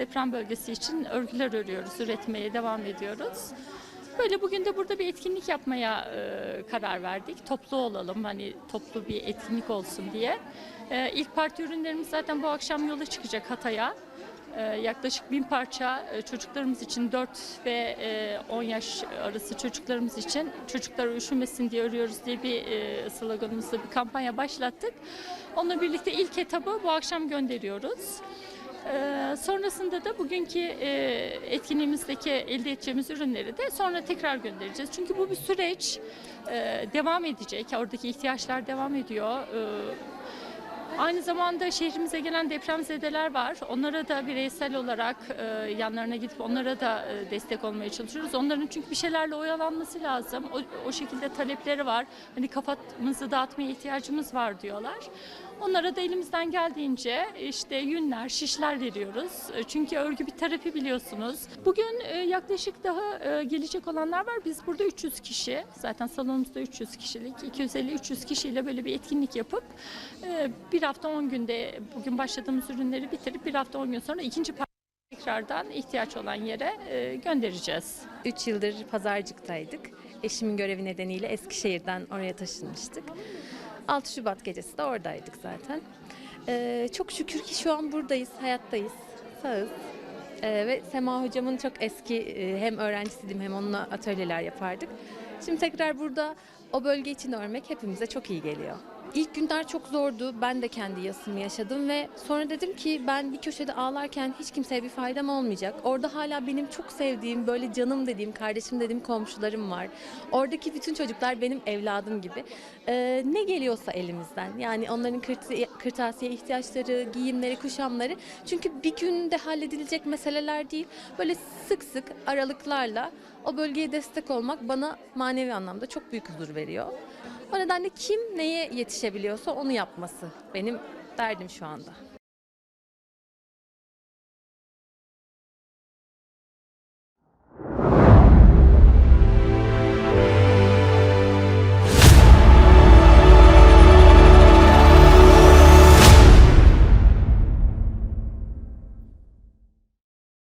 deprem bölgesi için örgüler örüyoruz, üretmeye devam ediyoruz. Böyle bugün de burada bir etkinlik yapmaya e, karar verdik. Toplu olalım, hani toplu bir etkinlik olsun diye. E, ilk parti ürünlerimiz zaten bu akşam yola çıkacak Hatay'a. E, yaklaşık bin parça e, çocuklarımız için 4 ve e, 10 yaş arası çocuklarımız için çocuklar üşümesin diye örüyoruz diye bir e, sloganımızla bir kampanya başlattık. Onunla birlikte ilk etabı bu akşam gönderiyoruz. Ee, sonrasında da bugünkü e, etkinliğimizdeki elde edeceğimiz ürünleri de sonra tekrar göndereceğiz. Çünkü bu bir süreç e, devam edecek. Oradaki ihtiyaçlar devam ediyor. Ee, Aynı zamanda şehrimize gelen depremzedeler var. Onlara da bireysel olarak e, yanlarına gidip onlara da e, destek olmaya çalışıyoruz. Onların çünkü bir şeylerle oyalanması lazım. O, o şekilde talepleri var. Hani kafamızı dağıtmaya ihtiyacımız var diyorlar. Onlara da elimizden geldiğince işte yünler, şişler veriyoruz. E, Çünkü örgü bir terapi biliyorsunuz. Bugün e, yaklaşık daha e, gelecek olanlar var. Biz burada 300 kişi, zaten salonumuzda 300 kişilik, 250-300 kişiyle böyle bir etkinlik yapıp bir hafta 10 günde bugün başladığımız ürünleri bitirip bir hafta 10 gün sonra ikinci tekrardan ihtiyaç olan yere göndereceğiz. 3 yıldır pazarcıktaydık. Eşimin görevi nedeniyle Eskişehir'den oraya taşınmıştık. 6 Şubat gecesi de oradaydık zaten. Ee, çok şükür ki şu an buradayız, hayattayız, sağız. Ee, ve Sema hocamın çok eski e, hem öğrencisiydim hem onunla atölyeler yapardık. Şimdi tekrar burada o bölge için örmek hepimize çok iyi geliyor. İlk günler çok zordu. Ben de kendi yasımı yaşadım ve sonra dedim ki ben bir köşede ağlarken hiç kimseye bir faydam olmayacak. Orada hala benim çok sevdiğim, böyle canım dediğim, kardeşim dediğim komşularım var. Oradaki bütün çocuklar benim evladım gibi. Ee, ne geliyorsa elimizden. Yani onların kırtasiye, kırtasiye ihtiyaçları, giyimleri, kuşamları. Çünkü bir günde halledilecek meseleler değil. Böyle sık sık aralıklarla o bölgeye destek olmak bana manevi anlamda çok büyük huzur veriyor. O nedenle kim neye yetişebiliyorsa onu yapması benim derdim şu anda.